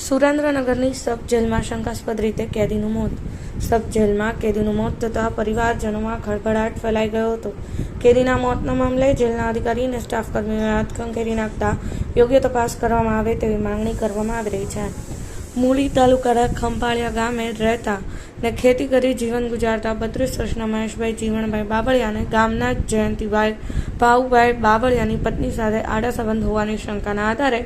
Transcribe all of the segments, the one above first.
સુરેન્દ્રનગરની સબ જેલમાં શંકાસ્પદ રીતે કેદીનું મોત. સબ જેલમાં કેદીનું મોત થતાં પરિવારજનોમાં ખળભળાટ ફેલાઈ ગયો હતો. કેદીના મોતના મામલે જેલના અધિકારી અને સ્ટાફ કર્મીઓએ હાથ ખંખેરી નાખતા યોગ્ય તપાસ કરવામાં આવે તેવી માંગણી કરવામાં આવી રહી છે. મૂળી તાલુકાના ખંભાળિયા ગામે રહેતા ને ખેતી કરી જીવન ગુજારતા બત્રીસ વર્ષના મહેશભાઈ જીવણભાઈ બાબળિયાને ગામના જયંતિભાઈ ભાઉભાઈ બાબળિયાની પત્ની સાથે આડા સંબંધ હોવાની શંકાના આધારે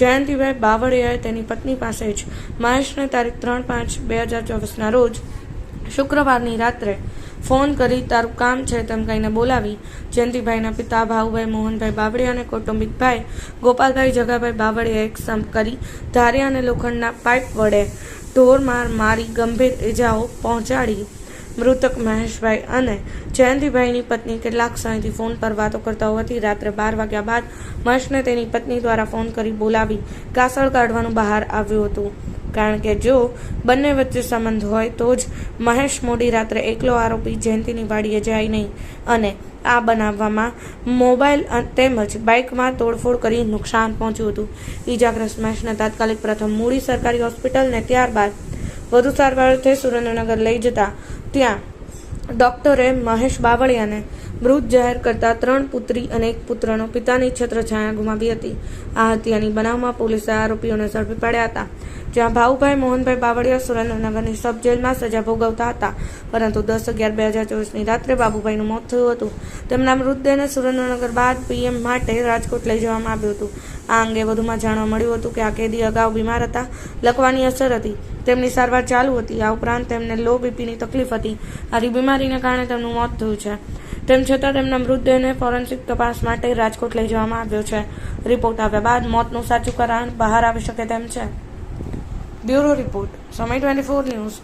જયંતિભાઈ બાવળિયાએ તેની પત્ની પાસે જ મહેશને તારીખ ત્રણ પાંચ બે હજાર ચોવીસના રોજ શુક્રવારની રાત્રે ફોન કરી તારું કામ છે તેમ કહીને બોલાવી. જયંતિભાઈના પિતા ભાઉભાઈ, મોહનભાઈ બાવળિયા અને કૌટુંબિક ભાઈ ગોપાલભાઈ જગાભાઈ બાવળિયા એક સમ કરી ધારિયા અને લોખંડના પાઇપ વડે ઢોર માર મારી ગંભીર ઇજાઓ પહોંચાડી. મૃતક મહેશભાઈ અને જયંતિભાઈની પત્ની કેટલાક સમયથી ફોન પર વાતો કરતા હોવાથી રાત્રે બાર વાગ્યા બાદ મહેશને તેની પત્ની દ્વારા ફોન કરી બોલાવી કાસળ કાઢવાનું બહાર આવ્યું હતું. કારણ કે જો બંને વચ્ચે સંબંધ હોય તો જ મહેશ મોડી રાત્રે એકલો આરોપી જયંતિની વાડીએ જાય નહીં અને આ બનાવવામાં મોબાઈલ તેમજ બાઇકમાં તોડફોડ કરી નુકસાન પહોંચ્યું હતું. ઈજાગ્રસ્ત મહેશને તાત્કાલિક પ્રથમ મૂડી સરકારી હોસ્પિટલને ત્યારબાદ વધુ સારવાર અર્થે સુરેન્દ્રનગર લઈ જતા ત્યાં ડોક્ટરે મહેશ બાવળિયાને મૃત જાહેર કરતા ત્રણ પુત્રી અને એક પુત્રનો પિતાની છત્રછાયા ગુમાવી હતી. આ હત્યાની બનાવમાં પોલીસે આરોપીઓને ઝડપી પાડ્યા હતા. જ્યાં ભાઉભાઈ, મોહનભાઈ બાવળિયા સુરેન્દ્રનગરની સબ જેલમાં સજા ભોગવતા હતા. પરંતુ દસ અગિયાર, બે હજાર ચોવીસની રાત્રે બાબુભાઈનું મોત થયું હતું. તેમના મૃતદેહને સુરેન્દ્રનગર બાદ પીએમ માટે રાજકોટ લઈ જવામાં આવ્યું હતું. આ અંગે વધુમાં જાણવા મળ્યું હતું કે આ કેદી અગાઉ બીમાર હતા લકવાની અસર હતી. તેમની સારવાર ચાલુ હતી. આ ઉપરાંત તેમને લો બીપીની તકલીફ હતી. આવી બીમારીને કારણે તેમનું મોત થયું છે. તેમ છતાં તેમના મૃતદેહને ફોરેન્સિક તપાસ માટે રાજકોટ લઈ જવામાં આવ્યો છે. રિપોર્ટ આવ્યા બાદ મોતનું સાચું કારણ બહાર આવી શકે તેમ છે. Bureau Report, Summit 24 News.